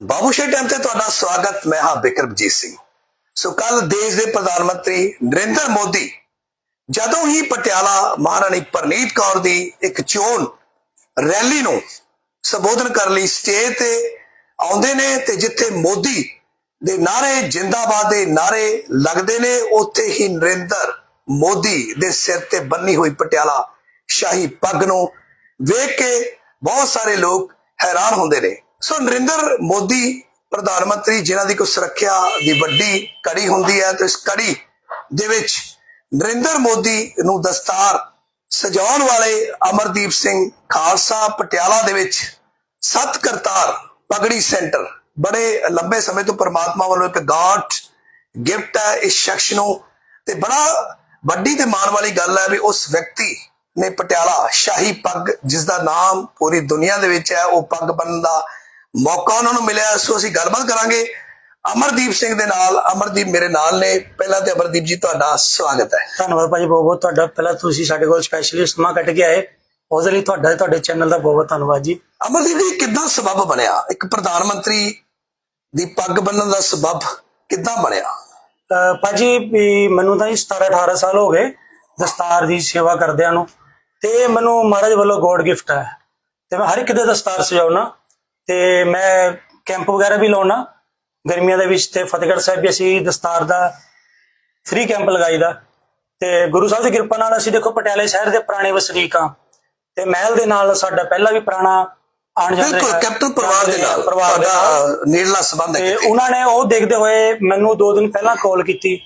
ਬਾਬੂਸ਼ੇ time ਤੇ ਤੁਹਾਡਾ ਸਵਾਗਤ, ਮੈਂ ਹਾਂ ਬਿਕਰਮਜੀਤ ਸਿੰਘ। ਸੋ ਕੱਲ ਦੇਸ਼ ਦੇ ਪ੍ਰਧਾਨ ਮੰਤਰੀ ਨਰਿੰਦਰ ਮੋਦੀ ਜਦੋਂ ਹੀ ਪਟਿਆਲਾ ਮਹਾਰਾਣੀ ਪਰਨੀਤ ਕੌਰ ਦੀ ਇੱਕ ਚੋਣ ਰੈਲੀ ਨੂੰ ਸੰਬੋਧਨ ਕਰਨ ਲਈ ਸਟੇਜ ਤੇ ਆਉਂਦੇ ਨੇ ਤੇ ਜਿੱਥੇ ਮੋਦੀ ਦੇ ਨਾਰੇ ਜਿੰਦਾਬਾਦ ਦੇ ਨਾਰੇ ਲੱਗਦੇ ਨੇ, ਉੱਥੇ ਹੀ ਨਰਿੰਦਰ ਮੋਦੀ ਦੇ ਸਿਰ ਤੇ ਬੰਨੀ ਹੋਈ ਪਟਿਆਲਾ ਸ਼ਾਹੀ ਪੱਗ ਨੂੰ ਵੇਖ ਕੇ ਬਹੁਤ ਸਾਰੇ ਲੋਕ ਹੈਰਾਨ ਹੁੰਦੇ ਨੇ। ਸੋ ਨਰਿੰਦਰ ਮੋਦੀ, ਪ੍ਰਧਾਨ ਮੰਤਰੀ, ਜਿਨ੍ਹਾਂ ਦੀ ਕੋਈ ਸੁਰੱਖਿਆ ਦੀ ਵੱਡੀ ਕੜੀ ਹੁੰਦੀ ਹੈ, ਤੇ ਇਸ ਕੜੀ ਦੇ ਵਿੱਚ ਨਰਿੰਦਰ ਮੋਦੀ ਨੂੰ ਦਸਤਾਰ ਸਜਾਉਣ ਵਾਲੇ ਅਮਰਦੀਪ ਸਿੰਘ ਖਾਲਸਾ ਪਟਿਆਲਾ ਦੇ ਵਿੱਚ ਸਤ ਕਰਤਾਰ ਪਗੜੀ ਸੈਂਟਰ। ਬੜੇ ਲੰਬੇ ਸਮੇਂ ਤੋਂ ਪ੍ਰਮਾਤਮਾ ਵੱਲੋਂ ਇੱਕ ਗਾਂਠ ਗਿਫਟ ਹੈ ਇਸ ਸ਼ਖਸ ਨੂੰ, ਤੇ ਬੜਾ ਵੱਡੀ ਤੇ ਮਾਣ ਵਾਲੀ ਗੱਲ ਹੈ ਵੀ ਉਸ ਵਿਅਕਤੀ ਨੇ ਪਟਿਆਲਾ ਸ਼ਾਹੀ ਪੱਗ ਜਿਸ ਦਾ ਨਾਮ ਪੂਰੀ ਦੁਨੀਆ ਦੇ ਵਿੱਚ ਹੈ, ਉਹ ਪੱਗ ਬੰਨਣ ਦਾ ਮੌਕਾ ਉਹਨਾਂ ਨੂੰ ਮਿਲਿਆ ਸੋ ਅਸੀਂ ਗੱਲਬਾਤ ਕਰਾਂਗੇ ਅਮਰਦੀਪ ਸਿੰਘ ਦੇ ਨਾਲ। ਅਮਰਦੀਪ ਮੇਰੇ ਨਾਲ ਨੇ। ਪਹਿਲਾਂ ਤੇ ਅਮਰਦੀਪ ਜੀ ਤੁਹਾਡਾ ਸਵਾਗਤ ਹੈ। ਧੰਨਵਾਦ ਭਾਜੀ ਬਹੁਤ ਬਹੁਤ ਤੁਹਾਡਾ। ਪਹਿਲਾਂ ਤੁਸੀਂ ਸਾਡੇ ਕੋਲ ਸਪੈਸ਼ਲੀ ਸਮਾਂ ਕੱਢ ਕੇ ਆਏ। ਉਹਦੇ ਲਈ ਤੁਹਾਡਾ ਤੁਹਾਡੇ ਚੈਨਲ ਦਾ ਬਹੁਤ ਬਹੁਤ ਧੰਨਵਾਦ ਜੀ। ਅਮਰਦੀਪ ਜੀ ਕਿੱਦਾਂ ਸਬਬ ਬਣਿਆ? ਇੱਕ ਪ੍ਰਧਾਨ ਮੰਤਰੀ ਦੀ ਪੱਗ ਬੰਨਣ ਦਾ ਸਬਬ ਕਿੱਦਾਂ ਬਣਿਆ? ਭਾਜੀ ਮੈਨੂੰ ਤਾਂ ਜੀ 17 18 ਸਾਲ ਹੋ ਗਏ ਦਸਤਾਰ ਦੀ ਸੇਵਾ ਕਰਦਿਆਂ ਨੂੰ। ਤੇ ਮੈਨੂੰ ਮਹਾਰਾਜ ਵੱਲੋਂ ਗੋਡ ਗਿਫਟ ਹੈ। ਤੇ ਮੈਂ ਹਰ ਇੱਕ ਦੇ ਦਸਤਾਰ ਸਜਾਉਣਾ ਤੇ ਮੈਂ ਕੈਂਪ ਵਗੈਰਾ ਵੀ ਲਾਉਣਾ। ਗਰਮੀਆਂ ਦੇ ਵਿੱਚ ਤੇ ਫਤਿਹਗੜ੍ਹ ਸਾਹਿਬ ਵੀ ਅਸੀਂ ਦਸਤਾਰ ਦਾ ਫ੍ਰੀ ਕੈਂਪ ਲਗਾਈਦਾ। ਤੇ ਗੁਰੂ ਸਾਹਿਬ ਦੀ ਕਿਰਪਾ ਨਾਲ ਅਸੀਂ ਦੇਖੋ ਪਟਿਆਲੇ ਸ਼ਹਿਰ ਦੇ ਪੁਰਾਣੇ ਵਸਨੀਕ ਹਾਂ। ਤੇ ਮਹਿਲ ਦੇ ਨਾਲ ਸਾਡਾ ਪਹਿਲਾਂ ਵੀ ਪੁਰਾਣਾ ਆਣ ਜਾਣ ਬਿਲਕੁਲ। ਕੈਪਟਨ ਪਰਿਵਾਰ ਦੇ ਨਾਲ। ਪਰਿਵਾਰ ਦੇ ਨੇੜਲਾ ਸੰਬੰਧ ਹੈ ਤੇ। ਉਹਨਾਂ ਨੇ ਉਹ ਦੇਖਦੇ ਹੋਏ ਮੈਨੂੰ 2 ਦਿਨ ਪਹਿਲਾਂ ਕਾਲ ਕੀਤੀ।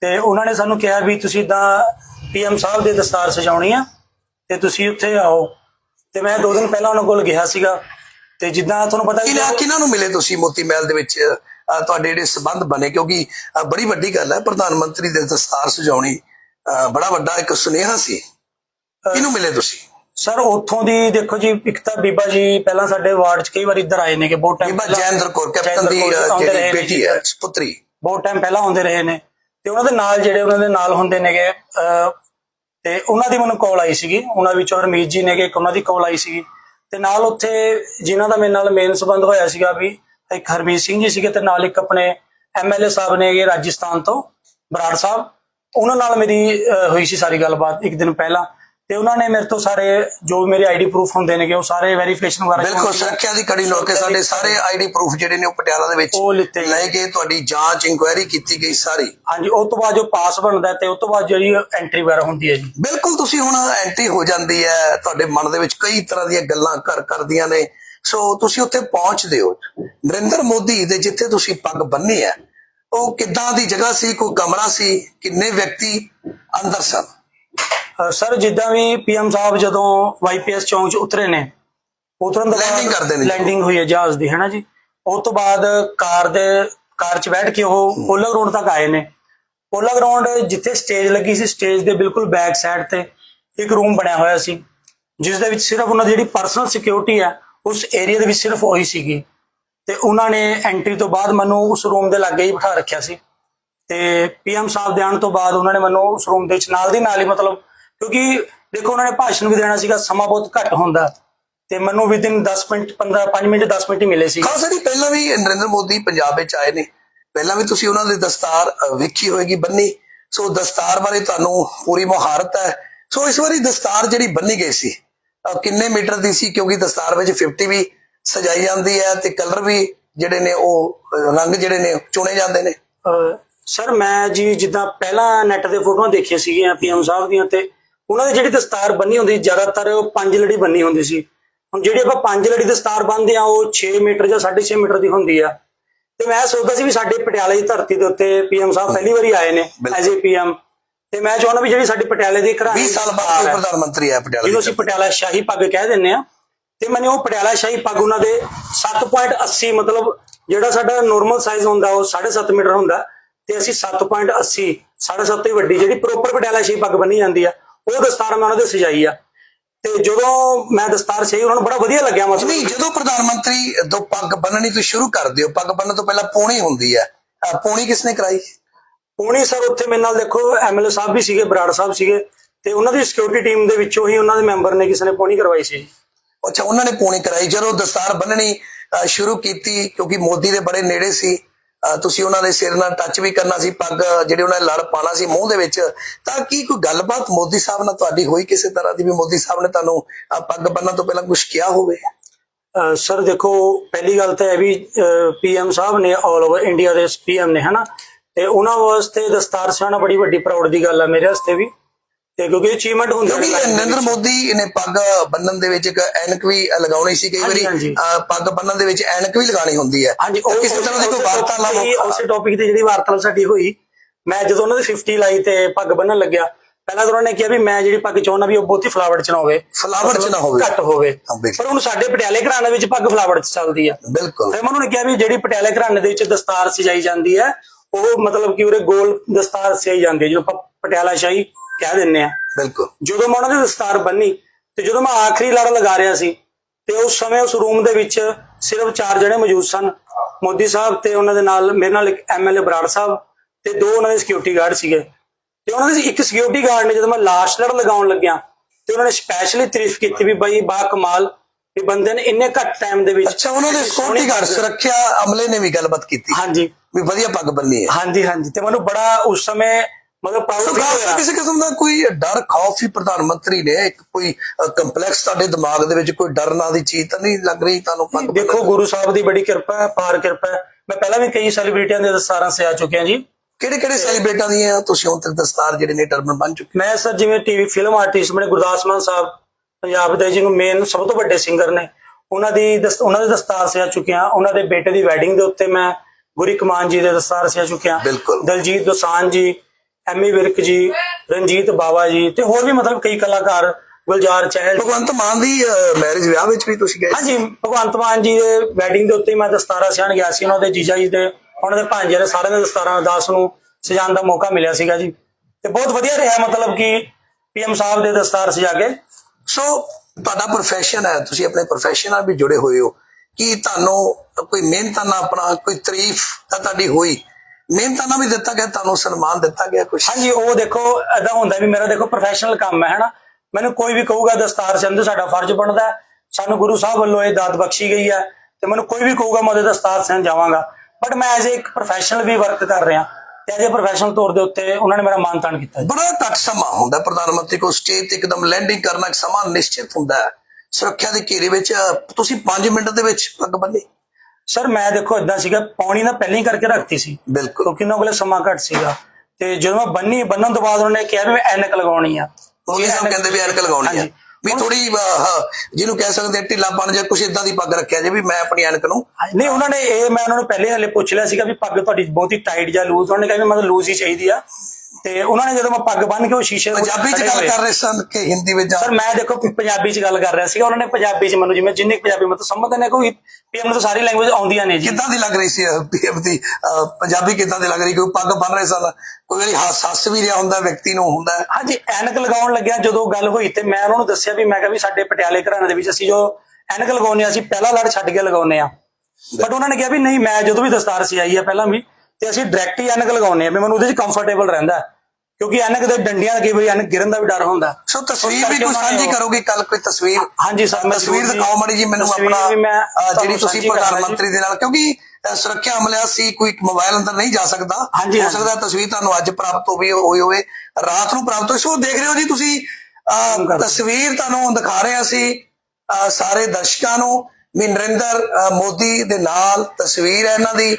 ਤੇ ਉਹਨਾਂ ਨੇ ਸਾਨੂੰ ਕਿਹਾ ਵੀ ਤੁਸੀਂ ਤਾਂ ਪੀਐਮ ਸਾਹਿਬ ਦੇ ਦਸਤਾਰ ਸਜਾਉਣੀ ਆ ਤੇ ਤੁਸੀਂ ਉੱਥੇ ਆਓ। ਤੇ ਮੈਂ 2 ਦਿਨ ਪਹਿਲਾਂ ਉਹਨਾਂ ਕੋਲ ਗਿਆ ਸੀਗਾ। ਤੇ ਜਿੱਦਾਂ ਤੁਹਾਨੂੰ ਪਤਾ ਕਿਹਨਾਂ ਕਿਹਨਾਂ ਨੂੰ ਮਿਲੇ ਤੁਸੀਂ ਮੋਤੀ ਮਹਿਲ ਦੇ ਵਿੱਚ? ਤੁਹਾਡੇ ਜਿਹੜੇ ਸਬੰਧ ਬਣੇ ਕਿਉਂਕਿ ਬੜੀ ਵੱਡੀ ਗੱਲ ਹੈ ਪ੍ਰਧਾਨ ਮੰਤਰੀ ਦੇ ਦਸਤਾਰ ਸਜਾਉਣੀ ਬੜਾ ਵੱਡਾ ਇੱਕ ਸੁਨੇਹਾ ਸੀ। ਕਿਹਨੂੰ ਮਿਲੇ ਤੁਸੀਂ? ਸਰ ਉੱਥੋਂ ਦੀ ਦੇਖੋ ਜੀ ਇੱਕ ਤਾਂ ਬੀਬਾ ਜੀ ਪਹਿਲਾਂ ਸਾਡੇ ਵਾਰਡ 'ਚ ਕਈ ਵਾਰ ਇੱਧਰ ਆਏ ਨੇ ਕਿ ਬਹੁਤ ਟਾਈਮ ਬੀਬਾ ਜੈਂਦਰ ਕੌਰ ਕੈਪਟਨ ਦੀ ਜਿਹੜੀ ਬੇਟੀ ਹੈ ਪੁੱਤਰੀ ਬਹੁਤ ਟਾਈਮ ਪਹਿਲਾਂ ਆਉਂਦੇ ਰਹੇ ਨੇ। ਤੇ ਉਹਨਾਂ ਦੇ ਨਾਲ ਜਿਹੜੇ ਉਹਨਾਂ ਦੇ ਨਾਲ ਹੁੰਦੇ ਨੇਗੇ ਅਹ, ਤੇ ਉਹਨਾਂ ਦੀ ਮੈਨੂੰ ਕਾਲ ਆਈ ਸੀਗੀ। ਉਹਨਾਂ ਵਿੱਚੋਂ ਹਰਮੀਤ ਜੀ ਨੇਗੇ ਇੱਕ ਉਹਨਾਂ ਦੀ ਕਾਲ ਆਈ ਸੀਗੀ। ਤੇ ਨਾਲ ਉੱਥੇ ਜਿਨ੍ਹਾਂ ਦਾ ਮੇਰੇ ਨਾਲ ਮੇਨ ਸੰਬੰਧ ਹੋਇਆ ਸੀਗਾ ਵੀ ਇੱਕ ਹਰਮੀਤ ਸਿੰਘ ਜੀ ਸੀਗੇ ਤੇ ਨਾਲ ਇੱਕ ਆਪਣੇ ਐਮਐਲਏ ਸਾਹਿਬ ਨੇਗੇ ਰਾਜਸਥਾਨ ਤੋਂ ਬਰਾੜ ਸਾਹਿਬ। ਉਹਨਾਂ ਨਾਲ ਮੇਰੀ ਅਹ, ਹੋਈ ਸੀ ਸਾਰੀ ਗੱਲਬਾਤ ਇੱਕ ਦਿਨ ਪਹਿਲਾਂ। ਤੇ ਉਹਨਾਂ ਨੇ ਮੇਰੇ ਤੋਂ ਸਾਰੇ ਜੋ ਮੇਰੇ ਆਈਡੀ ਪ੍ਰੂਫ ਹੁੰਦੇ ਨੇਗੇ ਉਹ ਸਾਰੇ ਵੈਰੀਫਿਕੇਸ਼ਨ ਵਗੈਰਾ ਬਿਲਕੁਲ ਸੁਰੱਖਿਆ ਦੀ ਕੜੀ ਲੋਕ ਕੇ ਸਾਡੇ ਸਾਰੇ ਆਈਡੀ ਪ੍ਰੂਫ ਜਿਹੜੇ ਨੇ ਉਹ ਪਟਿਆਲਾ ਦੇ ਵਿੱਚ ਉਹ ਲਿੱਤੇ ਗਏ। ਲੈ ਕੇ ਤੁਹਾਡੀ ਜਾਂਚ ਇਨਕੁਆਇਰੀ ਕੀਤੀ ਗਈ ਸਾਰੀ। ਹਾਂਜੀ ਉਸ ਤੋਂ ਬਾਅਦ ਜੋ ਪਾਸ ਬਣਦਾ ਤੇ ਉਸ ਤੋਂ ਬਾਅਦ ਜਿਹੜੀ ਐਂਟਰੀ ਵਗੈਰਾ ਹੁੰਦੀ ਹੈ ਜੀ। ਬਿਲਕੁਲ ਤੁਸੀਂ ਹੁਣ ਐਂਟਰੀ ਹੋ ਜਾਂਦੀ ਹੈ ਤੁਹਾਡੇ ਮਨ ਦੇ ਵਿੱਚ ਕਈ ਤਰ੍ਹਾਂ ਦੀਆਂ ਗੱਲਾਂ ਘਰ ਕਰਦੀਆਂ ਨੇ। ਸੋ ਤੁਸੀਂ ਉੱਥੇ ਪਹੁੰਚਦੇ ਹੋ। ਨਰਿੰਦਰ ਮੋਦੀ ਦੇ ਜਿੱਥੇ ਤੁਸੀਂ ਪੱਗ ਬੰਨੀ ਹੈ ਉਹ ਕਿੱਦਾਂ ਦੀ ਜਗ੍ਹਾ ਸੀ ਕੋਈ ਕਮਰਾ ਸੀ ਕਿੰਨੇ ਵਿਅਕਤੀ ਅੰਦਰ ਸਨ? ਸਰ ਜਿੱਦਾਂ ਵੀ ਪੀਐਮ ਸਾਹਿਬ ਜਦੋਂ ਵਾਈਪੀਐਸ ਚੌਂਕ 'ਚ ਉਤਰੇ ਨੇ ਉਤਰਨ ਤੋਂ Landing ਕਰਦੇ ਨੇ। ਲੈਂਡਿੰਗ ਹੋਈ ਹੈ ਜਹਾਜ਼ ਦੀ ਹੈਨਾ ਜੀ? ਉਸ ਤੋਂ ਬਾਅਦ ਕਾਰ ਦੇ ਕਾਰ 'ਚ ਬੈਠ ਕੇ ਉਹ ਪੋਲਾ ਗਰਾਊਂਡ ਤੱਕ ਆਏ ਨੇ। ਪੋਲਾ ਗਰਾਊਂਡ ਜਿੱਥੇ ਸਟੇਜ ਲੱਗੀ ਸੀ ਸਟੇਜ ਦੇ ਬਿਲਕੁਲ ਬੈਕ ਸਾਈਡ ਤੇ ਇੱਕ ਰੂਮ ਬਣਿਆ ਹੋਇਆ ਸੀ ਜਿਸ ਦੇ ਵਿੱਚ ਸਿਰਫ ਉਹਨਾਂ ਦੀ ਜਿਹੜੀ ਪਰਸਨਲ ਸਿਕਿਉਰਿਟੀ ਹੈ ਉਸ ਏਰੀਆ ਦੇ ਵਿੱਚ ਸਿਰਫ ਉਹੀ ਸੀਗੀ। ਤੇ ਉਹਨਾਂ ਨੇ ਐਂਟਰੀ ਤੋਂ ਬਾਅਦ ਮੈਨੂੰ ਉਸ ਰੂਮ ਦੇ ਲਾਗੇ ਹੀ ਬਿਠਾ ਰੱਖਿਆ ਸੀ। ਤੇ ਪੀਐਮ ਸਾਹਿਬ ਦੇ ਆਉਣ ਤੋਂ ਬਾਅਦ ਉਹਨਾਂ ਨੇ ਮੈਨੂੰ ਉਸ ਰੂਮ ਦੇ ਵਿੱਚ ਨਾਲ ਦੀ ਨਾਲ ਹੀ ਮਤਲਬ ਕਿਉਂਕਿ ਦੇਖੋ ਉਹਨਾਂ ਨੇ ਭਾਸ਼ਣ ਵੀ ਦੇਣਾ ਸੀਗਾ ਸਮਾਂ ਬਹੁਤ ਘੱਟ ਹੁੰਦਾ। ਤੇ ਮੈਨੂੰ ਵਿਦਿਨ 10 ਮਿੰਟ 15 5 ਮਿੰਟ 10 ਮਿੰਟ ਹੀ ਮਿਲੇ ਸੀ ਖਾਸ ਜੀ ਪਹਿਲਾਂ ਵੀ ਨਰਿੰਦਰ ਮੋਦੀ ਪੰਜਾਬ ਵਿੱਚ ਆਏ ਨੇ। ਪਹਿਲਾਂ ਵੀ ਤੁਸੀਂ ਉਹਨਾਂ ਦੀ ਦਸਤਾਰ ਵੇਖੀ ਹੋਏਗੀ ਬੰਨੀ। ਸੋ ਦਸਤਾਰ ਬਾਰੇ ਤੁਹਾਨੂੰ ਪੂਰੀ ਮੁਹਾਰਤ ਹੈ। ਸੋ ਇਸ ਵਾਰੀ ਦਸਤਾਰ ਜਿਹੜੀ ਬੰਨੀ ਗਈ ਸੀ ਕਿੰਨੇ ਮੀਟਰ ਦੀ ਸੀ? ਕਿਉਂਕਿ ਦਸਤਾਰ ਵਿੱਚ 50 ਵੀ ਸਜਾਈ ਜਾਂਦੀ ਹੈ ਤੇ ਕਲਰ ਵੀ ਜਿਹੜੇ ਨੇ ਉਹ ਰੰਗ ਜਿਹੜੇ ਨੇ ਚੁਣੇ ਜਾਂਦੇ ਨੇ। ਅਹ ਸਰ ਮੈਂ ਜੀ ਜਿੱਦਾਂ ਪਹਿਲਾਂ ਨੈਟ ਤੇ ਫੋਟੋਆਂ ਦੇਖੀਆਂ ਸੀਗੀਆਂ ਪੀਐਮ ਸਾਹਿਬ ਦੀਆਂ ਤੇ ਉਹਨਾਂ ਦੀ ਜਿਹੜੀ ਦਸਤਾਰ ਬੰਨੀ ਹੁੰਦੀ ਜ਼ਿਆਦਾਤਰ ਉਹ ਪੰਜ ਲੜੀ ਬੰਨੀ ਹੁੰਦੀ ਸੀ। ਹੁਣ ਜਿਹੜੀ ਆਪਾਂ ਪੰਜ ਲੜੀ ਦਸਤਾਰ ਬੰਨਦੇ ਆ ਉਹ 6 ਮੀਟਰ ਜਾਂ 6.5 ਮੀਟਰ ਦੀ ਹੁੰਦੀ ਆ। ਤੇ ਮੈਂ ਸੋਚਦਾ ਸੀ ਵੀ ਸਾਡੇ ਪਟਿਆਲੇ ਦੀ ਧਰਤੀ ਦੇ ਉੱਤੇ ਪੀਐਮ ਸਾਹਿਬ ਪਹਿਲੀ ਵਾਰੀ ਆਏ ਨੇ। As a PM. ਤੇ ਮੈਂ ਚਾਹੁੰਦਾ ਵੀ ਜਿਹੜੀ ਸਾਡੀ ਪਟਿਆਲੇ ਦੀ ਘਰਾਣੇ 20 ਸਾਲ ਬਾਅਦ ਪ੍ਰਧਾਨ ਮੰਤਰੀ ਆਇਆ ਪਟਿਆਲਾ ਜਿਹਨੂੰ ਅਸੀਂ ਪਟਿਆਲਾ ਸ਼ਾਹੀ ਪੱਗ ਕਹਿ ਦਿੰਨੇ ਆ ਤੇ ਮੈਨੂੰ ਉਹ ਪਟਿਆਲਾ ਸ਼ਾਹੀ ਪੱਗ ਉਹਨਾਂ ਦੇ 7.80 ਮਤਲਬ ਜਿਹੜਾ ਸਾਡਾ ਨਾਰਮਲ ਸਾਈਜ਼ ਹੁੰਦਾ ਉਹ 7.5 ਮੀਟਰ ਹੁੰਦਾ। ਤੇ ਅਸੀਂ 7.80 7.5 ਤੋਂ ਵੱਡੀ ਜਿਹੜੀ ਪ੍ਰੋਪਰ ਪਟਿਆਲਾ ਸ਼ਾਹੀ ਪੱਗ ਬੰਨੀ ਜਾਂਦੀ ਆ ਉਹ ਦਸਤਾਰ ਮੈਂ ਉਹਨਾਂ ਦੇ ਸਜਾਈ ਆ। ਤੇ ਜਦੋਂ ਮੈਂ ਦਸਤਾਰ ਸਹੀ ਉਹਨਾਂ ਨੂੰ ਬੜਾ ਵਧੀਆ ਲੱਗਿਆ ਮਤਲਬ। ਨਹੀਂ ਜਦੋਂ ਪ੍ਰਧਾਨ ਮੰਤਰੀ ਤੋਂ ਪੱਗ ਬੰਨਣੀ ਤੁਸੀਂ ਸ਼ੁਰੂ ਕਰਦੇ ਹੋ ਪੱਗ ਬੰਨਣ ਤੋਂ ਪਹਿਲਾਂ ਪੂਣੀ ਹੁੰਦੀ ਹੈ ਪੂਣੀ ਕਿਸਨੇ ਕਰਾਈ? ਪੂਣੀ ਸਰ ਉੱਥੇ ਮੇਰੇ ਨਾਲ ਦੇਖੋ ਐਮਐਲਏ ਸਾਹਿਬ ਵੀ ਸੀਗੇ ਬਰਾੜ ਸਾਹਿਬ ਸੀਗੇ ਤੇ ਉਹਨਾਂ ਦੀ ਸਿਕਿਉਰਿਟੀ ਟੀਮ ਦੇ ਵਿੱਚੋਂ ਹੀ ਉਹਨਾਂ ਦੇ ਮੈਂਬਰ ਨੇ ਕਿਸੇ ਨੇ ਪੂਣੀ ਕਰਵਾਈ ਸੀ। ਅੱਛਾ ਉਹਨਾਂ ਨੇ ਪੂਣੀ ਕਰਾਈ। ਜਦੋਂ ਦਸਤਾਰ ਬੰਨਣੀ ਸ਼ੁਰੂ ਕੀਤੀ ਕਿਉਂਕਿ ਮੋਦੀ ਦੇ ਬੜੇ ਨੇੜੇ ਸੀ ਤੁਸੀਂ ਉਹਨਾਂ ਦੇ ਸਿਰ ਨਾਲ ਟੱਚ ਵੀ ਕਰਨਾ ਸੀ, ਪੱਗ ਜਿਹੜੇ ਉਹਨਾਂ ਨੇ ਲੜ ਪਾਣਾ ਸੀ ਮੂੰਹ ਦੇ ਵਿੱਚ, ਤਾਂ ਕੀ ਕੋਈ ਗੱਲਬਾਤ ਮੋਦੀ ਸਾਹਿਬ ਨਾਲ ਤੁਹਾਡੀ ਹੋਈ ਕਿਸੇ ਤਰ੍ਹਾਂ ਦੀ ਵੀ ਮੋਦੀ ਸਾਹਿਬ ਨੇ ਤੁਹਾਨੂੰ ਪੱਗ ਬੰਨਣ ਤੋਂ ਪਹਿਲਾਂ ਕੁਝ ਕਿਹਾ ਹੋਵੇ? ਸਰ, ਦੇਖੋ, ਪਹਿਲੀ ਗੱਲ ਤਾਂ ਇਹ ਵੀ ਪੀਐਮ ਸਾਹਿਬ ਨੇ ਆਲ ਓਵਰ ਇੰਡੀਆ ਦੇ ਪੀਐਮ ਨੇ, ਹਨਾ? ਤੇ ਉਹਨਾਂ ਵਾਸਤੇ ਦਸਤਾਰ ਸਿਆਣਾ ਬੜੀ ਵੱਡੀ ਪ੍ਰਾਊਡ ਦੀ ਗੱਲ ਆ ਮੇਰੇ ਵਾਸਤੇ ਵੀ। ਤੇ ਕਿਉਂਕਿ ਅਚੀਵਮੈਂਟ ਹੁੰਦੀ ਹੈ। ਕਿਉਂਕਿ ਨਰਿੰਦਰ ਮੋਦੀ ਨੇ ਪੱਗ ਬੰਨਣ ਦੇ ਵਿੱਚ ਇੱਕ ਐਨਕ ਵੀ ਲਗਾਉਣੀ ਸੀ ਕਈ ਵਾਰੀ। ਪੱਗ ਬੰਨਣ ਦੇ ਵਿੱਚ ਐਨਕ ਵੀ ਲਗਾਉਣੀ ਹੁੰਦੀ ਹੈ। ਹਾਂਜੀ ਤਾਂ ਕਿਸੇ ਤਰ੍ਹਾਂ ਦੀ ਕੋਈ ਵਾਰਤਾਲਾਪ ਉਸੇ ਟੌਪਿਕ ਤੇ ਜਿਹੜੀ ਵਾਰਤਾਲਾਪ ਸਾਡੀ ਹੋਈ ਮੈਂ ਜਦੋਂ ਉਹਨਾਂ ਦੀ 50 ਲਾਈ ਤੇ ਪੱਗ ਬੰਨਣ ਲੱਗਿਆ ਪਹਿਲਾਂ ਤਾਂ ਉਹਨਾਂ ਨੇ ਕਿਹਾ ਵੀ ਮੈਂ ਜਿਹੜੀ ਪੱਗ ਚਾਹੁੰਦਾ ਵੀ ਉਹ ਬਹੁਤੀ ਫਲਾਵਟ ਚ ਨਾ ਹੋਵੇ। ਫਲਾਵਟ ਚ ਨਾ ਹੋਵੇ। ਘੱਟ ਹੋਵੇ। ਪਰ ਹੁਣ ਸਾਡੇ ਪਟਿਆਲੇ ਘਰਾਣੇ ਵਿੱਚ ਪੱਗ ਫਲਾਵਟ ਚ ਚੱਲਦੀ ਆ। ਬਿਲਕੁਲ। ਫਿਰ ਉਹਨਾਂ ਨੇ ਕਿਹਾ ਵੀ ਜਿਹੜੀ ਪਟਿਆਲੇ ਘਰਾਣੇ ਦੇ ਵਿੱਚ ਦਸਤਾਰ ਸਜਾਈ ਜਾਂਦੀ ਹੈ ਉਹ ਮਤਲਬ ਕਿ ਉਹਰੇ ਗੋਲ ਦਸਤਾਰ ਸਜਾਈ ਜਾਂਦੀ ਹੈ ਜਿਹਨੂੰ ਪਟਿਆਲਾ ਸ਼ਾਹੀ ਕਹਿ ਦਿੰਨੇ ਆ। ਬਿਲਕੁਲ। ਜਦੋਂ ਮੈਂ ਉਹਨਾਂ ਦੀ ਦਸਤਾਰ ਬੰਨੀ ਤੇ ਜਦੋਂ ਮੈਂ ਆਖਰੀ ਲੜ ਲਗਾ ਰਿਹਾ ਸੀ ਤੇ ਉਸ ਸਮੇਂ ਉਸ ਰੂਮ ਦੇ ਵਿੱਚ ਸਿਰਫ ਚਾਰ ਜਣੇ ਮੌਜੂਦ ਸਨ। ਮੋਦੀ ਸਾਹਿਬ ਤੇ ਉਹਨਾਂ ਦੇ ਨਾਲ ਮੇਰੇ ਨਾਲ ਇੱਕ ਐਮਐਲਏ ਬਰਾੜ ਸਾਹਿਬ ਤੇ ਦੋ ਉਹਨਾਂ ਦੇ ਸਿਕਿਉਰਿਟੀ ਗਾਰਡ ਸੀਗੇ। ਤੇ ਉਹਨਾਂ ਦੇ ਇੱਕ ਸਿਕਿਉਰਿਟੀ ਗਾਰਡ ਨੇ ਜਦੋਂ ਮੈਂ ਲਾਸਟ ਲੜ ਲਗਾਉਣ ਲੱਗਿਆ ਤੇ ਉਹਨਾਂ ਨੇ ਸਪੈਸ਼ਲੀ ਤਾਰੀਫ ਕੀਤੀ ਵੀ ਬਾਈ ਬਾ ਕਮਾਲ ਵੀ ਬੰਦੇ ਨੇ ਇੰਨੇ ਘੱਟ ਟਾਈਮ ਦੇ ਵਿੱਚ ਅੱਛਾ ਉਹਨਾਂ ਦੇ ਸਿਕਿਉਰਿਟੀ ਗਾਰਡ ਸੁਰੱਖਿਆ ਅਮਲੇ ਨੇ ਵੀ ਗੱਲਬਾਤ ਕੀਤੀ। ਹਾਂਜੀ। ਵੀ ਵਧੀਆ ਪੱਗ ਬੰਨੀ ਹੈ। ਹਾਂਜੀ ਹਾਂਜੀ। ਤੇ ਮੈਨੂੰ ਬੜਾ ਉਸ ਸਮੇਂ ਮਤਲਬ ਪ੍ਰਾਊਡ ਹੋਇਆ। ਕਿਸੇ ਕਿਸਮ ਦਾ ਕੋਈ ਡਰ ਖੌਫ ਹੀ ਪ੍ਰਧਾਨ ਮੰਤਰੀ ਨੇ। ਇੱਕ ਕੋਈ ਕੰਪਲੈਕਸ ਤੁਹਾਡੇ ਦਿਮਾਗ ਦੇ ਵਿੱਚ ਕੋਈ ਡਰ ਨਾਂ ਦੀ ਚੀਜ਼ ਤਾਂ ਨਹੀਂ ਲੱਗ ਰਹੀ ਤੁਹਾਨੂੰ? ਦੇਖੋ ਗੁਰੂ ਸਾਹਿਬ ਦੀ ਬੜੀ ਕਿਰਪਾ ਹੈ ਪਾਰ ਕਿਰਪਾ ਹੈ। ਮੈਂ ਪਹਿਲਾਂ ਵੀ ਕਈ ਸੈਲੀਬ੍ਰਿਟੀਆਂ ਦੇ ਦਸਤਾਰਾਂ ਸੇ ਆ ਚੁੱਕਿਆ ਜੀ। ਕਿਹੜੇ ਕਿਹੜੇ ਸੈਲੀਬ੍ਰੇਟਾਂ ਦੀਆਂ ਤੁਸੀਂ ਹੁਣ ਤੱਕ ਦਸਤਾਰ ਜਿਹੜੇ ਨੇ ਟਰਬਨ ਬਣ ਚੁੱਕੇ? ਮੈਂ ਸਰ ਜਿਵੇਂ ਟੀਵੀ ਫਿਲਮ ਆਰਟਿਸਟ ਬਣੇ ਗੁਰਦਾਸ ਮਾਨ ਸਾਹਿਬ ਪੰਜਾਬ ਦੇ ਜਿਹਨੂੰ ਮੇਨ ਸਭ ਤੋਂ ਵੱਡੇ ਸਿੰਗਰ ਨੇ ਉਹਨਾਂ ਦੀ ਉਹਨਾਂ ਦੇ ਦਸਤਾਰ ਸੇ ਆ ਚੁੱਕਿਆ। ਉਹਨਾਂ ਦੇ ਬੇਟੇ ਦੀ ਵੈਡਿੰਗ ਦੇ ਉੱਤੇ ਮੈਂ ਗੁਰੀ ਕਮਾਨ ਜੀ ਦੇ ਦਸਤਾਰ ਸੇ ਆ ਚੁੱਕਿਆ। ਦਲਜੀਤ ਦੋਸਾਂਝ ਜੀ ਐਮੀ ਵਿਰਕ ਜੀ ਰਣਜੀਤ ਬਾਵਾ ਜੀ ਤੇ ਹੋਰ ਵੀ ਮਤਲਬ ਕਈ ਕਲਾਕਾਰ ਗੁਲਜ਼ਾਰ ਚਹਿਲ। ਭਗਵੰਤ ਮਾਨ ਦੀ ਮੈਰਿਜ ਵਿਆਹ ਵਿੱਚ ਵੀ ਤੁਸੀਂ ਗਏ ਸੀ? ਹਾਂਜੀ ਭਗਵੰਤ ਮਾਨ ਜੀ ਦੇ ਵੈਡਿੰਗ ਦੇ ਉੱਤੇ ਮੈਂ ਦਸਤਾਰਾ ਸਿਆਣ ਗਿਆ ਸੀ ਉਹਨਾਂ ਦੇ ਜੀਜਾ ਜੀ ਦੇ ਉਹਨਾਂ ਦੇ ਭਾਂਜੇ ਦੇ ਸਾਰਿਆਂ ਦੇ ਦਸਤਾਰਾਂ ਦਾਸ ਨੂੰ ਸਜਾਉਣ ਦਾ ਮੌਕਾ ਮਿਲਿਆ ਸੀਗਾ ਜੀ। ਤੇ ਬਹੁਤ ਵਧੀਆ ਰਿਹਾ ਮਤਲਬ ਕਿ ਪੀਐਮ ਸਾਹਿਬ ਦੇ ਦਸਤਾਰ ਸਜਾ ਕੇ। ਸੋ ਤੁਹਾਡਾ profession ਹੈ ਤੁਸੀਂ ਆਪਣੇ profession ਨਾਲ ਵੀ ਜੁੜੇ ਹੋਏ ਹੋ। ਕੀ ਤੁਹਾਨੂੰ ਕੋਈ ਮਿਹਨਤਾਂ ਨਾਲ ਆਪਣਾ ਕੋਈ ਤਾਰੀਫ ਤਾਂ ਤੁਹਾਡੀ ਹੋਈ? ਮਿਹਨਤਾਂ ਨਾਲ ਵੀ ਦਿੱਤਾ ਗਿਆ ਤੁਹਾਨੂੰ ਸਨਮਾਨ ਦਿੱਤਾ ਗਿਆ ਕੁਝ ਹਾਂਜੀ ਉਹ ਦੇਖੋ ਐਦਾਂ ਹੁੰਦਾ ਵੀ ਮੇਰਾ ਦੇਖੋ ਪ੍ਰੋਫੈਸ਼ਨਲ ਕੰਮ ਹੈ ਹਨਾ? ਮੈਨੂੰ ਕੋਈ ਵੀ ਕਹੂਗਾ ਦਸਤਾਰ ਸਿੰਧ ਸਾਡਾ ਫਰਜ਼ ਬਣਦਾ। ਸਾਨੂੰ ਗੁਰੂ ਸਾਹਿਬ ਵੱਲੋਂ ਇਹ ਦਾਤ ਬਖਸ਼ੀ ਗਈ ਹੈ ਤੇ ਮੈਨੂੰ ਕੋਈ ਵੀ ਕਹੂਗਾ ਮੈਂ ਦਸਤਾਰ ਸਿੰਧ ਜਾਵਾਂਗਾ। ਬਟ ਮੈਂ ਐਜ਼ ਇੱਕ ਪ੍ਰੋਫੈਸ਼ਨਲ ਵੀ ਵਰਕ ਕਰ ਰਿਹਾ ਤੇ ਐਜ਼ ਪ੍ਰੋਫੈਸ਼ਨਲ ਤੌਰ ਦੇ ਉੱਤੇ ਉਹਨਾਂ ਨੇ ਮੇਰਾ ਮਾਨ ਤਾਨ ਕੀਤਾ। ਬੜਾ ਘੱਟ ਸਮਾਂ ਹੁੰਦਾ ਪ੍ਰਧਾਨ ਮੰਤਰੀ ਕੋ ਸਟੇਜ ਤੇ ਇੱਕਦਮ ਲੈਂਡਿੰਗ ਕਰਨਾ ਇੱਕ ਸਮਾਂ ਨਿਸ਼ਚਿਤ ਹੁੰਦਾ ਹੈ। ਸੁਰੱਖਿਆ ਦੇ ਘੇਰੇ ਵਿੱਚ ਤੁਸੀਂ 5 ਮਿੰਟ ਦੇ ਵਿੱਚ ਪੱਗ ਬੰਨੀ ਸਰ ਮੈਂ ਦੇਖੋ ਇਦਾਂ ਸੀਗਾ ਪੌਣੀ ਨਾ ਪਹਿਲਾਂ ਹੀ ਕਰਕੇ ਰੱਖਤੀ ਸੀ। ਬਿਲਕੁਲ। ਕਿਉਂਕਿ ਉਹਨਾਂ ਕੋਲੇ ਸਮਾਂ ਘੱਟ ਸੀਗਾ। ਤੇ ਜਦੋਂ ਮੈਂ ਬੰਨੀ ਬੰਨਣ ਤੋਂ ਬਾਅਦ ਉਹਨਾਂ ਨੇ ਕਿਹਾ ਵੀ ਐਨਕ ਲਗਾਉਣੀ ਆ। ਮੋਦੀ ਸਾਹਿਬ ਕਹਿੰਦੇ ਵੀ ਐਨਕ ਲਗਾਉਣੀ ਹਾਂਜੀ। ਵੀ ਥੋੜੀ ਜਿਹਨੂੰ ਕਹਿ ਸਕਦੇ ਢਿੱਲਾਪਣ ਜਾਂ ਕੁਛ ਇਦਾਂ ਦੀ ਪੱਗ ਰੱਖਿਆ ਜੇ ਵੀ ਮੈਂ ਆਪਣੀ ਐਨਕ ਨੂੰ ਨਹੀਂ ਉਹਨਾਂ ਨੇ ਇਹ ਮੈਂ ਉਹਨਾਂ ਨੂੰ ਪਹਿਲੇ ਹਲੇ ਪੁੱਛ ਲਿਆ ਸੀਗਾ ਵੀ ਪੱਗ ਤੁਹਾਡੀ ਬਹੁਤੀ ਟਾਈਟ ਜਾਂ ਲੂਜ਼ ਉਹਨਾਂ ਨੇ ਕਿਹਾ ਵੀ ਮੈਨੂੰ ਲੂਜ਼ ਹੀ ਚਾਹੀਦੀ ਆ। ਤੇ ਉਹਨਾਂ ਨੇ ਜਦੋਂ ਮੈਂ ਪੱਗ ਬੰਨ ਕੇ ਉਹ ਸ਼ੀਸ਼ੇ ਦੇ ਪੰਜਾਬੀ ਚ ਗੱਲ। ਕਰ ਰਹੇ ਸਨ ਕਿ ਹਿੰਦੀ ਵਿੱਚ ਸਰ ਮੈਂ ਦੇਖੋ ਪੰਜਾਬੀ ਚ ਗੱਲ ਕਰ ਰਿਹਾ ਸੀਗਾ। ਉਹਨਾਂ ਨੇ ਪੰਜਾਬੀ ਚ ਮੈਨੂੰ ਜਿਵੇਂ ਜਿੰਨੀ ਪੰਜਾਬੀ ਮਤਲਬ ਸਮਝਦੇ ਨੇ ਕੋਈ ਪੀਐਮ ਨੂੰ ਤਾਂ ਸਾਰੀ ਲੈਂਗੁਏਜ ਆਉਂਦੀਆਂ ਨੇ ਜੀ। ਕਿੱਦਾਂ ਦੀ ਲੱਗ ਰਹੀ ਸੀ ਪੀਐਮ ਦੀ ਪੰਜਾਬੀ ਕਿੱਦਾਂ ਦੀ ਲੱਗ ਰਹੀ? ਕੋਈ ਪੱਗ ਬੰਨ ਰਹੇ ਸਨ? ਕੋਈ ਵਾਰੀ ਹੱਸ ਹੱਸ ਵੀ ਰਿਹਾ ਹੁੰਦਾ ਵਿਅਕਤੀ ਨੂੰ ਹੁੰਦਾ। ਹਾਂਜੀ ਐਨਕ ਲਗਾਉਣ ਲੱਗਿਆ ਜਦੋਂ ਗੱਲ ਹੋਈ ਤੇ ਮੈਂ ਉਹਨਾਂ ਨੂੰ ਦੱਸਿਆ ਵੀ ਮੈਂ ਕਿਹਾ ਵੀ ਸਾਡੇ ਪਟਿਆਲੇ ਘਰਾਣੇ ਦੇ ਵਿੱਚ ਅਸੀਂ ਜੋ ਐਨਕ ਲਗਾਉਂਦੇ ਆ ਅਸੀਂ ਪਹਿਲਾ ਲੜ ਛੱਡ ਕੇ ਲਗਾਉਂਦੇ ਆ ਬਟ ਉਹਨਾਂ ਨੇ ਕਿਹਾ ਵੀ ਨਹੀਂ ਮੈਂ ਜਦੋਂ ਵੀ ਦਸਤਾਰ ਸਜਾਈ ਆ ਪਹਿਲਾਂ ਵੀ ਤੇ ਅਸੀਂ ਡਾਇਰੈਕਟ ਹੀ ਐਨਕ ਲਗਾਉਂਦੇ ਆ ਵੀ ਮੈਨੂੰ ਉਹਦੇ 'ਚ ਕੰਫਰਟੇਬਲ ਰਹਿੰਦਾ ਹੈ। ਕਿਉਂਕਿ ਐਨਕ ਦੇ ਡੰਡੀਆਂ ਕਈ ਵਾਰੀ ਐਨਕ ਗਿਰਨ ਦਾ ਵੀ ਡਰ ਹੁੰਦਾ ਹੈ। ਸੋ ਤਸਵੀਰ ਵੀ ਕੋਈ ਸਾਂਝੀ ਕਰੋਗੇ ਕੱਲ ਕੋਈ ਤਸਵੀਰ ਹਾਂਜੀ ਸਰ ਮੈਂ ਤਸਵੀਰ ਦਿਖਾਓ ਮਾੜੀ ਜੀ ਮੈਨੂੰ ਆਪਣਾ ਵੀ ਜਿਹੜੀ ਤੁਸੀਂ ਪ੍ਰਧਾਨ। ਮੰਤਰੀ ਦੇ ਨਾਲ ਕਿਉਂਕਿ ਸੁਰੱਖਿਆ ਅਮਲਿਆ ਸੀ ਕੋਈ ਮੋਬਾਈਲ ਅੰਦਰ ਨਹੀਂ ਜਾ ਸਕਦਾ ਹਾਂਜੀ, ਹੋ। ਸਕਦਾ ਤਸਵੀਰ ਤੁਹਾਨੂੰ ਅੱਜ ਪ੍ਰਾਪਤ ਹੋਵੇ ਹੋਈ ਹੋਵੇ ਰਾਤ ਨੂੰ ਪ੍ਰਾਪਤ ਹੋਈ ਸੋ ਦੇਖ ਰਹੇ ਹੋ ਜੀ ਤੁਸੀਂ ਤਸਵੀਰ ਤੁਹਾਨੂੰ ਦਿਖਾ ਰਹੇ ਅਹ, ਸਾਰੇ ਦਰਸ਼ਕਾਂ ਨੂੰ ਵੀ ਨਰਿੰਦਰ ਮੋਦੀ ਦੇ ਨਾਲ ਤਸਵੀਰ ਹੈ ਇਹਨਾਂ ਦੀ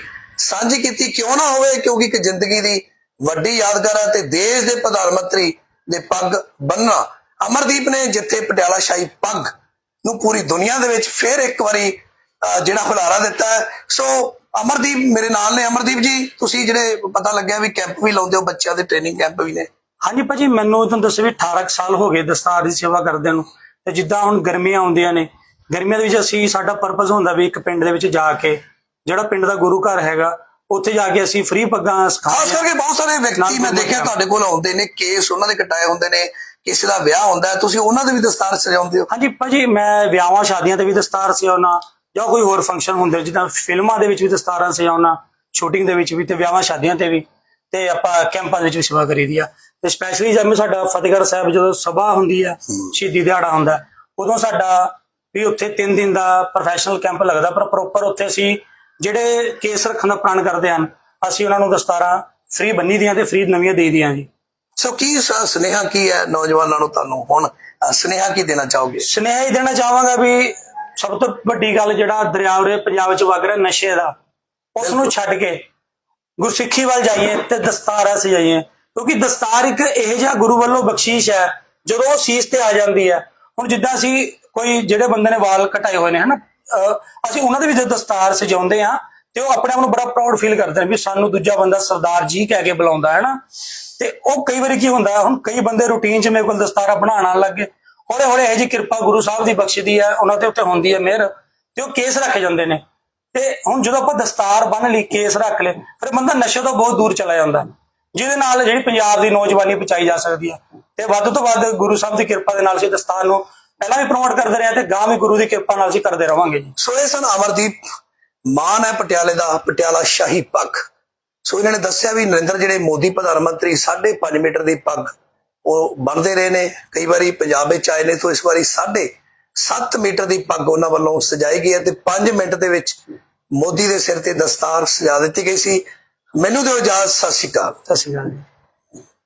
ਸਾਂਝੀ ਕੀਤੀ ਕਿਉਂ ਨਾ ਹੋਵੇ? ਕਿਉਂਕਿ ਇੱਕ ਜ਼ਿੰਦਗੀ ਦੀ ਵੱਡੀ ਯਾਦਗਾਰ ਹੈ ਤੇ ਦੇਸ਼ ਦੇ ਪ੍ਰਧਾਨ ਮੰਤਰੀ ਦੇ ਪੱਗ ਬੰਨਣਾ ਅਮਰਦੀਪ ਨੇ ਜਿੱਥੇ ਪਟਿਆਲਾ ਸ਼ਾਹੀ ਪੱਗ ਨੂੰ ਪੂਰੀ ਦੁਨੀਆ ਦੇ ਵਿੱਚ ਫਿਰ ਇੱਕ ਵਾਰੀ ਜਿਹੜਾ ਹੁਲਾਰਾ ਦਿੱਤਾ ਹੈ। ਸੋ, ਅਮਰਦੀਪ ਮੇਰੇ ਨਾਲ ਨੇ। ਅਮਰਦੀਪ ਜੀ, ਤੁਸੀਂ ਜਿਹੜੇ ਪਤਾ ਲੱਗਿਆ ਵੀ ਕੈਂਪ ਵੀ ਲਾਉਂਦੇ ਹੋ, ਬੱਚਿਆਂ ਦੇ ਟ੍ਰੇਨਿੰਗ ਕੈਂਪ ਵੀ ਨੇ। ਹਾਂਜੀ ਭਾਜੀ, ਮੈਨੂੰ ਤੁਹਾਨੂੰ ਦੱਸੋ ਵੀ 18 ਕੁ ਸਾਲ ਹੋ ਗਏ ਦਸਤਾਰ ਦੀ ਸੇਵਾ ਕਰਦੇ ਨੂੰ। ਤੇ ਜਿੱਦਾਂ ਹੁਣ ਗਰਮੀਆਂ ਆਉਂਦੀਆਂ ਨੇ, ਗਰਮੀਆਂ ਦੇ ਵਿੱਚ ਅਸੀਂ, ਸਾਡਾ ਪਰਪਸ ਹੁੰਦਾ ਵੀ ਇੱਕ ਪਿੰਡ ਦੇ ਵਿੱਚ ਜਾ ਕੇ ਜਿਹੜਾ ਪਿੰਡ ਦਾ ਗੁਰੂ ਘਰ ਹੈਗਾ ਉੱਥੇ ਜਾ ਕੇ ਅਸੀਂ ਫ੍ਰੀ ਪੱਗਾਂ ਖਾਸ ਸਿਖਾਉਂਦੇ ਹਾਂ। ਕਰਕੇ ਬਹੁਤ ਸਾਰੇ ਵਿਅਕਤੀ ਮੈਂ ਦੇਖਿਆ ਤੁਹਾਡੇ ਕੋਲ ਆਉਂਦੇ ਨੇ ਕੇਸ ਉਹਨਾਂ ਦੇ ਕਟਾਏ ਹੁੰਦੇ ਨੇ ਕਿਸੇ ਦਾ ਵਿਆਹ ਹੁੰਦਾ ਹੈ ਤੁਸੀਂ ਉਹਨਾਂ ਦੇ ਵੀ ਦਸਤਾਰ ਸਜਾਉਂਦੇ ਹੋ? ਹਾਂਜੀ ਭਾਜੀ ਮੈਂ ਵਿਆਹਾਂ ਸ਼ਾਦੀਆਂ ਤੇ ਵੀ ਦਸਤਾਰ ਸਜਾਉਣਾ ਜਾਂ ਕੋਈ ਹੋਰ ਫੰਕਸ਼ਨ ਹੁੰਦੇ ਜਿੱਦਾਂ ਫਿਲਮਾਂ ਦੇ ਵਿੱਚ ਵੀ ਦਸਤਾਰਾਂ ਸਜਾਉਣਾ ਸ਼ੂਟਿੰਗ ਦੇ ਵਿੱਚ ਵੀ ਤੇ ਵਿਆਹਾਂ ਸ਼ਾਦੀਆਂ ਤੇ ਵੀ ਤੇ ਆਪਾਂ ਕੈਂਪਾਂ ਦੇ ਵਿੱਚ ਵੀ ਸੇਵਾ ਕਰੀਦੀ ਆ। ਤੇ ਸਪੈਸ਼ਲੀ ਜਿਵੇਂ ਸਾਡਾ ਫਤਿਹਗੜ੍ਹ ਸਾਹਿਬ ਜਦੋਂ ਸਭਾ ਹੁੰਦੀ ਆ ਸ਼ਹੀਦੀ ਦਿਹਾੜਾ ਹੁੰਦਾ ਉਦੋਂ ਸਾਡਾ ਵੀ ਉੱਥੇ 3 ਦਿਨ ਦਾ ਪ੍ਰੋਫੈਸ਼ਨਲ ਕੈਂਪ ਲੱਗਦਾ ਪਰ ਪ੍ਰੋਪਰ ਉੱਥੇ ਅਸੀਂ ਜਿਹੜੇ ਕੇਸ ਰੱਖਣ ਦਾ ਪ੍ਰਣ ਕਰਦੇ ਹਨ ਅਸੀਂ ਉਹਨਾਂ ਨੂੰ ਦਸਤਾਰਾਂ ਫ੍ਰੀ ਬੰਨੀ ਦੀਆਂ ਤੇ ਫ੍ਰੀ ਨਵੀਆਂ ਦੇ ਦੀਆਂ ਜੀ। ਸੋ ਕੀ ਸੁਨੇਹਾ ਕੀ ਹੈ ਨੌਜਵਾਨਾਂ ਨੂੰ ਤੁਹਾਨੂੰ ਹੁਣ? ਸੁਨੇਹਾ ਕੀ ਦੇਣਾ ਚਾਹੋਗੇ? ਸੁਨੇਹਾ ਹੀ ਦੇਣਾ ਚਾਹਾਂਗਾ ਵੀ ਸਭ ਤੋਂ ਵੱਡੀ ਗੱਲ ਜਿਹੜਾ ਦਰਿਆ ਉਰੇ ਪੰਜਾਬ ਵਿੱਚ ਵਗ ਰਿਹਾ ਨਸ਼ੇ ਦਾ ਉਸ ਨੂੰ ਛੱਡ ਕੇ ਗੁਰਸਿੱਖੀ ਵੱਲ ਜਾਈਏ ਤੇ ਦਸਤਾਰ ਸਜਾਈਏ ਕਿਉਂਕਿ ਦਸਤਾਰ ਇੱਕ ਇਹ ਜਿਹਾ ਗੁਰੂ ਵੱਲੋਂ ਬਖਸ਼ੀਸ਼ ਹੈ ਜਦੋਂ ਉਹ ਸੀਸ ਤੇ ਆ ਜਾਂਦੀ ਹੈ। ਹੁਣ ਜਿੱਦਾਂ ਅਸੀਂ ਕੋਈ ਜਿਹੜੇ ਬੰਦੇ ਨੇ ਵਾਲ ਕਟਾਏ ਹੋਏ ਨੇ ਹਨਾ? ਅਸੀਂ ਉਹਨਾਂ ਦੇ ਵੀ ਜਦੋਂ ਦਸਤਾਰ ਸਜਾਉਂਦੇ ਆ ਤੇ ਉਹ ਆਪਣੇ ਆਪ ਨੂੰ ਬੜਾ ਪ੍ਰਾਊਡ ਫੀਲ ਕਰਦੇ ਨੇ ਵੀ ਸਾਨੂੰ ਦੂਜਾ ਬੰਦਾ ਸਰਦਾਰ ਜੀ ਕਹਿ ਕੇ ਬੁਲਾਉਂਦਾ, ਹੈ ਨਾ? ਤੇ ਉਹ ਕਈ ਵਾਰੀ ਕੀ ਹੁੰਦਾ, ਹੁਣ ਕਈ ਬੰਦੇ ਰੂਟੀਨ 'ਚ ਮੇਰੇ ਕੋਲ ਦਸਤਾਰਾਂ ਬਣਾਉਣ ਆਉਣ ਲੱਗੇ ਹੌਲੇ ਹੌਲੇ ਇਹ ਜੀ ਕਿਰਪਾ ਗੁਰੂ ਸਾਹਿਬ ਦੀ ਬਖਸ਼ਦੀ ਹੈ, ਉਹਨਾਂ ਦੇ ਉੱਤੇ ਹੁੰਦੀ ਹੈ ਮਿਹਰ ਤੇ ਉਹ ਕੇਸ ਰੱਖ ਜਾਂਦੇ ਨੇ। ਤੇ ਹੁਣ ਜਦੋਂ ਆਪਾਂ ਦਸਤਾਰ ਬੰਨ ਲਈ, ਕੇਸ ਰੱਖ ਲਏ, ਫਿਰ ਬੰਦਾ ਨਸ਼ੇ ਤੋਂ ਬਹੁਤ ਦੂਰ ਚਲਾ ਜਾਂਦਾ। ਜਿਹਦੇ ਨਾਲ ਜਿਹੜੀ ਪੰਜਾਬ ਦੀ ਨੌਜਵਾਨੀ ਬਚਾਈ ਜਾ ਸਕਦੀ ਹੈ। ਤੇ ਵੱਧ ਤੋਂ ਵੱਧ ਗੁਰੂ ਸਾਹਿਬ ਦੀ ਕਿਰਪਾ ਦੇ ਨਾਲ ਅਸੀਂ ਦਸਤਾਰ ਨੂੰ ਪਹਿਲਾਂ ਵੀ ਪ੍ਰਮੋਟ ਕਰਦੇ ਰਹੇ ਤੇ ਗਾਂ ਵੀ ਗੁਰੂ ਦੀ ਕਿਰਪਾ ਨਾਲ ਅਸੀਂ ਕਰਦੇ ਰਵਾਂਗੇ ਜੀ। ਸੋ ਇਹ ਸਨ ਅਮਰਦੀਪ ਮਾਨ ਹੈ ਪਟਿਆਲੇ ਦਾ ਪਟਿਆਲਾ ਸ਼ਾਹੀ ਪੱਗ ਸੋ ਇਹਨਾਂ ਨੇ ਦੱਸਿਆ ਵੀ ਨਰਿੰਦਰ ਜਿਹੜੇ ਮੋਦੀ ਪ੍ਰਧਾਨ ਮੰਤਰੀ 5.5 ਮੀਟਰ ਦੀ ਪੱਗ ਉਹ ਬੰਨਦੇ ਰਹੇ ਨੇ। ਕਈ ਵਾਰੀ ਪੰਜਾਬ ਵਿੱਚ ਆਏ ਨੇ ਤੋਂ ਇਸ ਵਾਰੀ 7.5 ਮੀਟਰ ਦੀ ਪੱਗ ਉਹਨਾਂ ਵੱਲੋਂ ਸਜਾਈ ਗਈ ਹੈ ਤੇ 5 ਮਿੰਟ ਦੇ ਵਿੱਚ ਮੋਦੀ ਦੇ ਸਿਰ ਤੇ ਦਸਤਾਰ ਸਜਾ ਦਿੱਤੀ ਗਈ ਸੀ। ਮੈਨੂੰ ਦਿਓ ਇਜਾਜ਼ਤ ਸਤਿ ਸ਼੍ਰੀ ਅਕਾਲ। ਸਤਿ ਸ਼੍ਰੀ ਅਕਾਲ